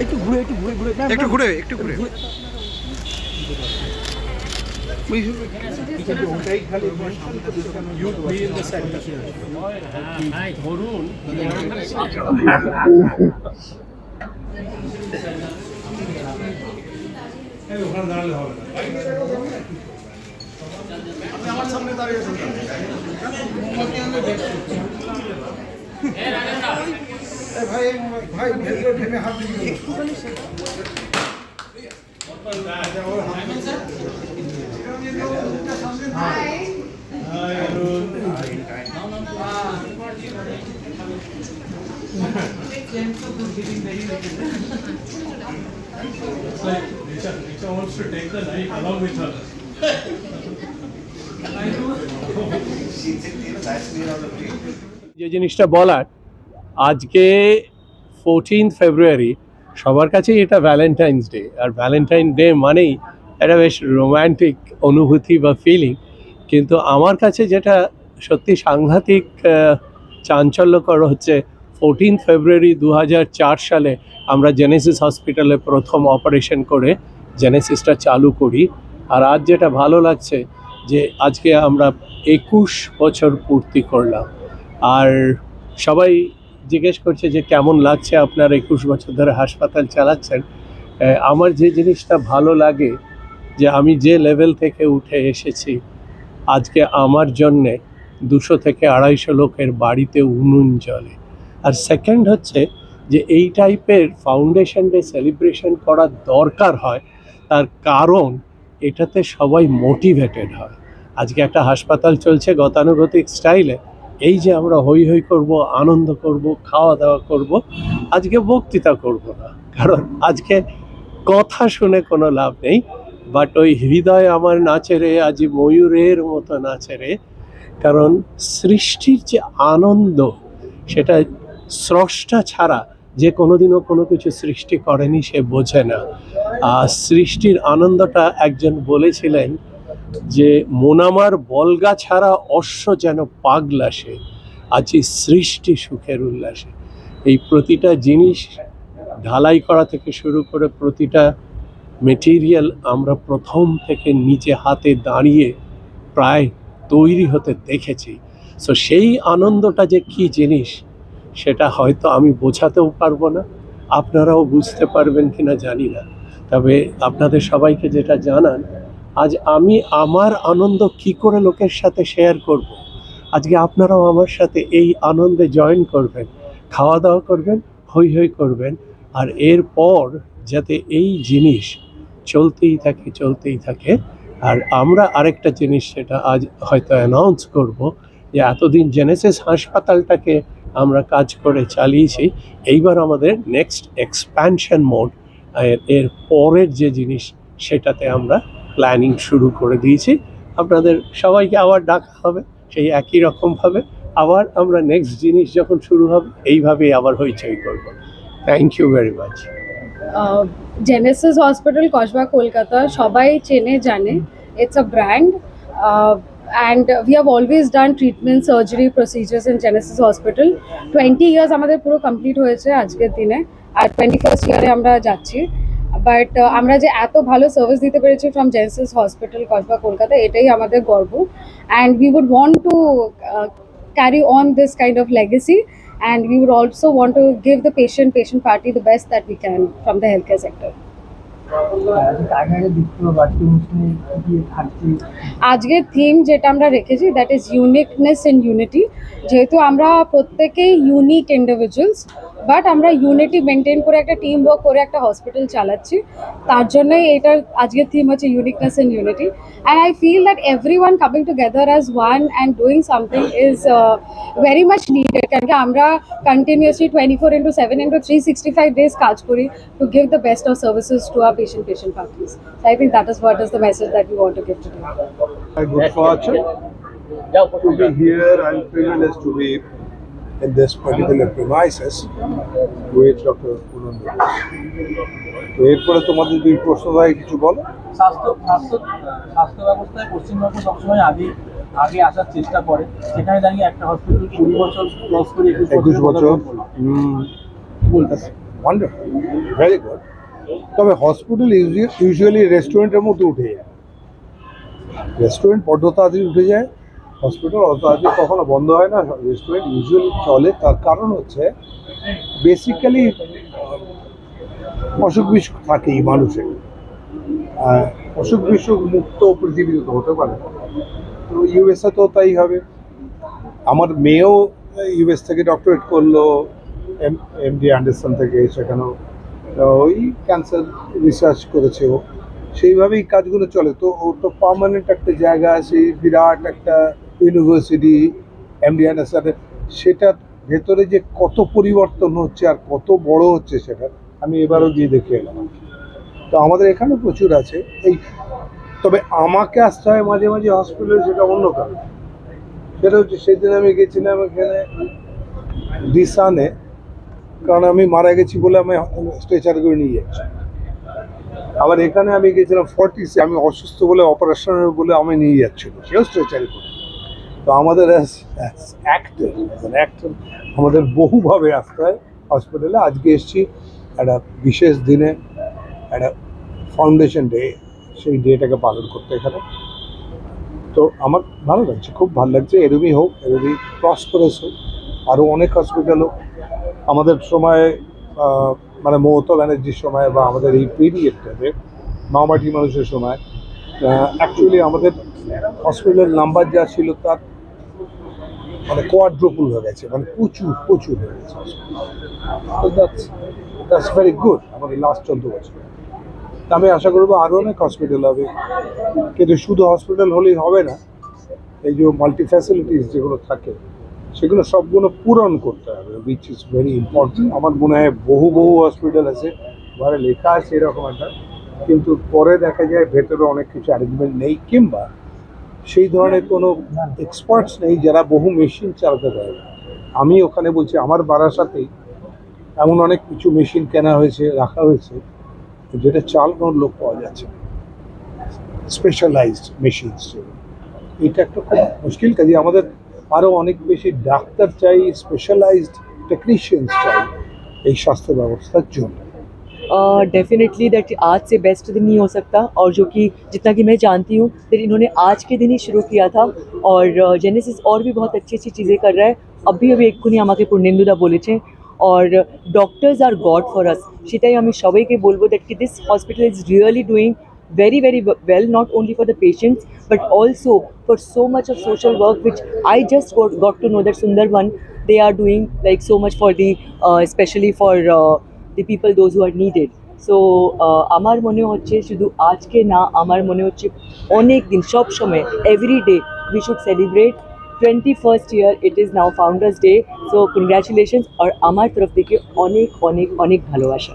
একটু ঘুরে একটু ঘুরে ঘুরে। একটু ঘুরে। একটু ঘুরে। ভাই ভাই ভেতরে ঢেমে হাত দিয়ে Richa wants to take the knife along with her. I do. She sits in the last meal on the plate. যে জিনিসটা বলার, আজকে ফোরটিন্থ ফেব্রুয়ারি সবার কাছেই এটা ভ্যালেন্টাইন্স ডে আর ভ্যালেন্টাইন ডে মানেই একটা বেশ রোম্যান্টিক অনুভূতি বা ফিলিং কিন্তু আমার কাছে যেটা সত্যি সাংঘাতিক চাঞ্চল্যকর হচ্ছে ফোরটিন্থ ফেব্রুয়ারি দু হাজার চার সালে আমরা জেনেসিস হসপিটালে প্রথম অপারেশন করে জেনেসিসটা চালু করি, আর আজ যেটা ভালো লাগছে যে আজকে আমরা একুশ বছর পূর্তি করলাম। আর সবাই জিজ্ঞেস করছে যে কেমন লাগছে আপনার একুশ বছর ধরে হাসপাতাল চালাচ্ছেন। আমার যে জিনিসটা ভালো লাগে যে আমি যে লেভেল থেকে উঠে এসেছি, আজকে আমার জন্যে দুশো থেকে আড়াইশো লোকের বাড়িতে উনুন জ্বলে। আর সেকেন্ড হচ্ছে যে এই টাইপের ফাউন্ডেশন ডে সেলিব্রেশন করার দরকার হয়, তার কারণ এটাতে সবাই মোটিভেটেড হয়। আজকে একটা হাসপাতাল চলছে গতানুগতিক স্টাইলে এই যে আমরা হই হই করব, আনন্দ করব, খাওয়া দাওয়া করব, আজকে বক্তৃতা করব না। কারণ আজকে কথা শুনে কোনো লাভ নেই বাট ওই হৃদয় আমার নাচে রে, আজ ময়ূরের মতো নাচে রে। কারণ সৃষ্টির যে আনন্দ, সেটা স্রষ্টা ছাড়া যে কোনোদিনও কোনো কিছু সৃষ্টি করেনি, সে বোঝে না। আর সৃষ্টির আনন্দটা একজন বলেছিলেন যে মোনামার বলগা ছাড়া অশ্ব যেন পাগলা সে আছি সৃষ্টি সুখের উল্লাসে। এই প্রতিটা জিনিস ঢালাই করা থেকে শুরু করে প্রতিটা মেটেরিয়াল আমরা প্রথম থেকে নিচে হাতে দাঁড়িয়ে প্রায় তৈরি হতে দেখেছি। সো সেই আনন্দটা যে কী জিনিস, সেটা হয়তো আমি বোঝাতেও পারব না। আপনারাও বুঝতে পারবেন কিনা জানি না। তবে আপনাদের সবাইকে যেটা জানান আজ আমি আমার আনন্দ কি করে লোকের সাথে শেয়ার করব। আজকে আপনারাও আমার সাথে এই আনন্দে জয়েন করবেন, খাওয়া দাওয়া করবেন হই হই করবেন, আর এরপর যাতে এই জিনিস চলতেই থাকে চলতেই থাকে আর আমরা আরেকটা জিনিস সেটা আজ হয়তো অ্যানাউন্স করব যে এতদিন জেনেসিস হাসপাতালটাকে আমরা কাজ করে চালিয়েছি এইবার আমাদের নেক্সট এক্সপ্যানশন মোড এর পরের যে জিনিস সেটাতে আমরা প্ল্যানিং শুরু করে দিয়েছি। আপনাদের সবাইকে আবার ডাকা হবে, সেই একই রকমভাবে। আবার আমরা নেক্সট জিনিস যখন শুরু হবে, এইভাবেই আবার হইচই করব। Thank you very much Genesis hospital Kasba Kolkata সবাই চেনে, জানে। It's a brand and we have always done treatment surgery procedures in Genesis hospital twenty years আমাদের পুরো কমপ্লিট হয়েছে আজকের দিনে। আর টোয়েন্টি ফার্স্ট ইয়ারে আমরা যাচ্ছি। বাট আমরা যে এত ভালো সার্ভিস দিতে পেরেছি from Genesis hospital Kasba Kolkata এটাই আমাদের গর্ব। And we would want to carry on this kind of legacy and we would also want to give the patient patient party the best that we can from the কি থাকছে আজকের theme যেটা আমরা রেখেছি that is uniqueness in unity যেহেতু আমরা প্রত্যেকেই unique individuals but আমরা ইউনিটি মেনটেন করে একটা টিম ওয়ার্ক করে একটা হসপিটাল চালাচ্ছি। তার জন্যই এটার আজকের থিম হচ্ছে uniqueness in unity and I feel that every one coming together as one and doing something is very much needed কারণ কি আমরা continuously twenty four into seven into three sixty five days কাজ করি to give the best of services to our patient patient parties I think that is what is the message that you want to give to my good fortune to be here and privileged to be in this particular premises with Dr. Punand তো এরপরে তোমাদের দুই প্রশ্ন ভাই কিছু বলো? স্বাস্থ্য স্বাস্থ্য স্বাস্থ্য ব্যবস্থায় পশ্চিমবঙ্গ সবসময় আগে আগে আসার চেষ্টা করে। সেখানে দাঁড়িয়ে একটা হসপিটাল কুড়ি বছর ক্রস করে একুশ বছর ওয়ান্ডারফুল ভেরি গুড তবে হসপিটাল ইউজুয়ালি রেস্টুরেন্টের মতো উঠে যায়। রেস্টুরেন্ট বড্ড তাড়াতাড়ি উঠে যায় হসপিটাল অত তাড়াতাড়ি কখনো বন্ধ হয় না রেস্টুরেন্ট ইউজুয়ালি চলে। তার কারণ হচ্ছে বেসিক্যালি অসুখ বিসুখ থাকেই মানুষের। অসুখ বিসুখ মুক্ত পৃথিবীতে তো হতে পারে। তো ইউএসএ তো তাই হবে। আমার মেয়েও ইউএস থেকে ডক্টরেট করল এম এম এমডি অ্যান্ডারসন থেকে সেখানেও। ওই ক্যান্সার রিসার্চ করেছে ও। সেইভাবেই কাজগুলো চলে। তো ও তো পার্মানেন্ট একটা জায়গা আছে, বিরাট একটা ইউনিভার্সিটি এমডি অ্যান্ডারসনের সেটার ভেতরে যে কত পরিবর্তন হচ্ছে আর কত বড় হচ্ছে সেটা আমি এবারও গিয়ে দেখে এলাম। তো আমাদের এখানে প্রচুর আছে। এই, তবে আমাকে আসতে হয় মাঝে মাঝে হসপিটালে সেটা অন্য কারণ। সেটা হচ্ছে সেদিন আমি গেছিলাম এখানে দিসানে, কারণ আমি মারা গেছি বলে আমি স্ট্রেচার করে নিয়ে যাচ্ছি। আবার এখানে আমি গেছিলাম ফর্টিসে আমি অসুস্থ বলে অপারেশন বলে আমি নিয়ে যাচ্ছিল সেও স্ট্রেচারে করে। তো আমাদের অ্যাক্টর আমাদের বহুভাবে আসতে হয় হসপিটালে আজকে এসেছি একটা বিশেষ দিনে, একটা ফাউন্ডেশন ডে সেই ডেটাকে পালন করতে এখানে। তো আমার ভালো লাগছে, খুব ভালো লাগছে, এরমই হোক, এরমই প্রসপারাস হোক। আরও অনেক হসপিটাল হোক। আমাদের সময় মানে মমতা ব্যানার্জির সময় বা আমাদের এই পিরিয়ডটাতে মামাটি মানুষের সময় অ্যাকচুয়ালি আমাদের হসপিটালের নাম্বার যা ছিল তার মানে কোয়াড্রোপুল হয়ে গেছে মানে প্রচুর প্রচুর হয়ে গেছে। দ্যাটস দ্যাটস ভেরি গুড আমাদের লাস্ট চোদ্দ বছর। আমি আশা করব আরও অনেক হসপিটাল হবে। কিন্তু শুধু হসপিটাল হলেই হবে না, এই যে মাল্টি ফ্যাসিলিটিস যেগুলো থাকে, সেগুলো সবগুলো পূরণ করতে হবে উইচ ইজ ভেরি ইম্পর্টেন্ট আমার মনে হয় বহু বহু হসপিটাল আছে, ঘরে লেখা আছে এরকম একটা, কিন্তু পরে দেখা যায় ভেতরে অনেক কিছু অ্যারেঞ্জমেন্ট নেই, কিংবা সেই ধরনের কোনো এক্সপার্টস নেই যারা বহু মেশিন চালাতে পারে। আমি ওখানে বলছি আমার বারাসাতেই এমন অনেক কিছু মেশিন কেনা হয়েছে রাখা হয়েছে যেটা চালানোর লোক পাওয়া যাচ্ছে স্পেশালাইজড মেশিনস এটা একটা খুব মুশকিল কাজে। আমাদের আরও অনেক বেশি ডাক্তার চাই স্পেশালাইজড টেকনিশিয়ানস চাই এই স্বাস্থ্য ব্যবস্থার জন্য। डेफिनेटली दैट आज से बेस्ट दिन नहीं हो सकता और जो कि जितना कि मैं जानती हूँ दैट इन्होंने आज के दिन ही शुरू किया था और जेनेसिस और भी बहुत अच्छी अच्छी चीज़ें कर रहा है अभी अभी এক্ষুনি আমাকে পূর্ণেন্দুদা বলেছে और doctors are god for us সেটাই আমি সবাইকে বলবো দ্যাট কি this hospital is really doing very very well not only for the patients but also for so much of social work which i just got, got to know that sundarban they are doing like so much for the uh, especially for uh, the people, those who are needed. So আমার মনে হচ্ছে শুধু আজকে না আমার মনে হচ্ছে অনেক দিন সব সময় every day we should celebrate twenty first year it is now founders day so congratulations আর আমার তরফ থেকে অনেক অনেক অনেক ভালোবাসা